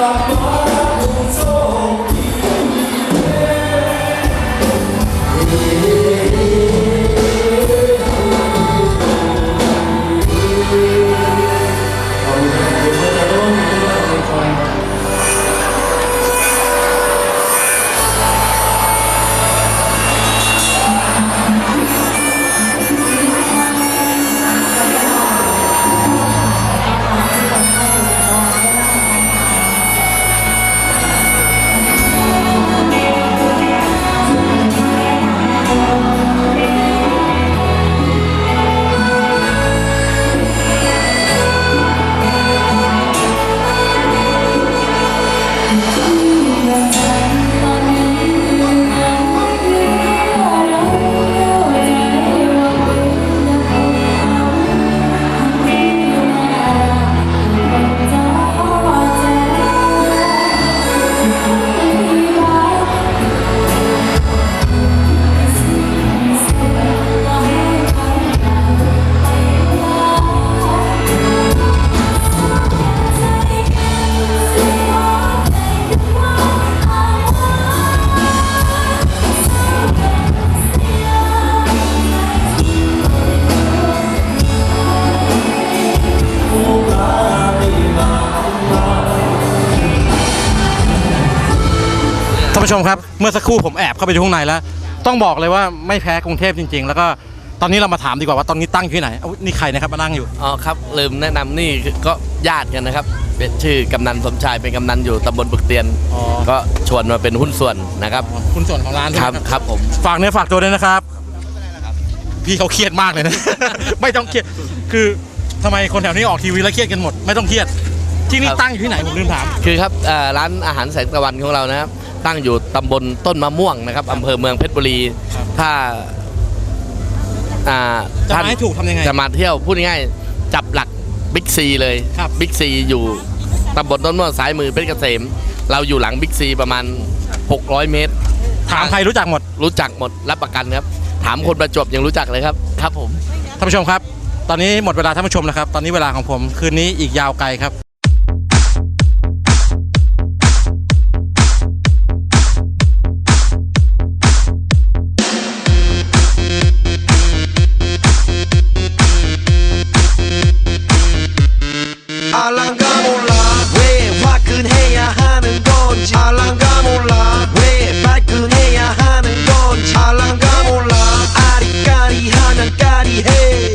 Yeah. ผู้ชมครับ เมื่อสักครู่ผมแอบเข้าไปดูข้างในแล้ว ต้องบอกเลยว่าไม่แพ้กรุงเทพจริง ๆ แล้วก็ตอนนี้เรามาถามดีกว่าว่าตอนนี้ตั้งอยู่ที่ไหนเอ้านี่ใครนะครับมานั่งอยู่ อ๋อครับลืมแนะนำนี่ก็ญาติกันนะครับเป็นชื่อกำนันสมชายเป็นกำนันอยู่ตำบลบึกเตียน อ๋อ ก็ชวนมาเป็นหุ้นส่วนนะครับ คุณส่วนของร้านใช่คไหมรับครับผม ฝากเนื้อฝากตัวด้วยนะครับ พี่เขาเครียดมากเลยนะ ไม่ต้องเครียดคือทำไมคนแถวนี้ออกทีวีแล้วเครียดกันหมด ไม่ต้องเครียดที่นี่ตั้งอยู่ที่ไหนผมลืมถาม คือครับเอ่อร้านอาหารแสงตะวันของเรานะครับ ตั้งอยู่ตำบลต้นมะม่วงนะครับอำเภอเมืองเพชรบุรีครับถ้าอ่าจะท่านมาให้ถูกทำยังไงจะมาเที่ยวพูดง่ายๆจับหลักบิ๊กซีเลยครับ บิ๊กซีอยู่ตำบลต้นมะม่วงซ้ายมือเพชรเกษม เราอยู่หลังบิ๊กซีประมาณ 600 เมตร ถามใครรู้จักหมด รู้จักหมดรับประกันครับ ถามคนประจวบยังรู้จักเลยครับ ครับผมท่านผู้ชมครับ ตอนนี้หมดเวลาท่านผู้ชมแล้วครับ ตอนนี้เวลาของผมคืนนี้อีกยาวไกลครับ 알랑가 몰라. 왜 화끈해야 하는 건지 알랑가 몰라. 왜 발끈해야 하는 건지 알랑가 몰라. 아리까리 하면 까리해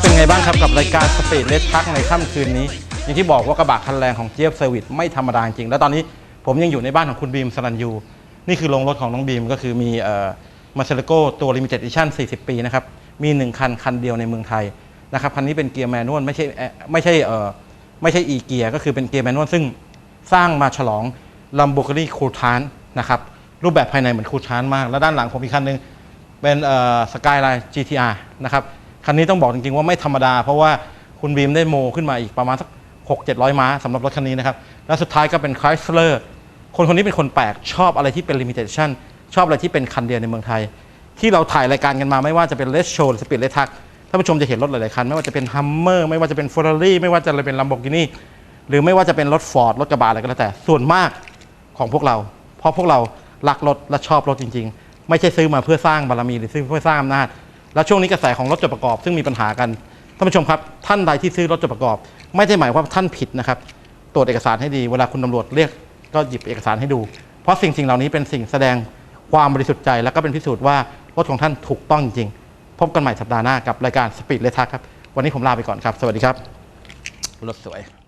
เป็นไงบ้างครับกับรายการสปีดเลสพักในค่ำคืนนี้ อย่างที่บอกว่ากระบะคันแรงของเจี๊ยบเซอร์วิสไม่ธรรมดาจริง แล้วตอนนี้ผมยังอยู่ในบ้านของคุณบีมสรัญยู นี่คือโรงรถของน้องบีมก็คือมีเอ่อมาเซลโกตัวลิมิเต็ด i ิชั่น40 ปีนะครับ มี 1 คัน คันเดียวในเมืองไทยนะครับคันนี้เป็นเกียร์แมนนวลไม่ใช่ไม่ใช่เอ่อไม่ใช่อีเกียร์ก็คือเป็นเกียร์แมนนวลซึ่งสร้างมาฉลอง Lamborghini c o u t a n นะครับรูปแบบภายในเหมือนคูทานมาก แล้วด้านหลังผมอีกคันหนึงเป็นสกายไลน์ GTR นะครับ คันนี้ต้องบอกจริงๆว่าไม่ธรรมดา เพราะว่าคุณบีมได้โมขึ้นมาอีกประมาณสัก6 700 ม้าสำหรับรถคันนี้นะครับ แล้วสุดท้ายก็เป็น Chrysler คนคนนี้เป็นคนแปลกชอบอะไรที่เป็น limitation ชอบอะไรที่เป็นคันเดียวในเมืองไทย ที่เราถ่ายรายการกันมาไม่ว่าจะเป็น Let's Show หรือ Speed Let's Talk ท่านผู้ชมจะเห็นรถหลายๆคัน ไม่ว่าจะเป็น Hummer ไม่ว่าจะเป็น Ferrari ไม่ว่าจะเป็น Lamborghini หรือไม่ว่าจะเป็นรถ Ford รถกระบะอะไรก็แล้วแต่ส่วนมากของพวกเรา เพราะพวกเรารักรถและชอบรถจริง ๆ ไม่ใช่ซื้อมาเพื่อสร้างบารมีหรือซื้อเพื่อสร้างอำนาจ แล้วช่วงนี้กระแสของรถจดประกอบ ซึ่งมีปัญหากันท่านผู้ชมครับ ท่านใดที่ซื้อรถจดประกอบ ไม่ได้หมายว่าท่านผิดนะครับตรวจเอกสารให้ดีเวลาคุณตำรวจเรียกก็หยิบเอกสารให้ดู เพราะสิ่งสิ่งเหล่านี้เป็นสิ่งแสดงความบริสุทธิ์ใจแล้วก็เป็นพิสูจน์ว่ารถของท่านถูกต้องจริง พบกันใหม่สัปดาห์หน้ากับรายการสปีดเลทักครับวันนี้ผมลาไปก่อนครับ สวัสดีครับรถสวย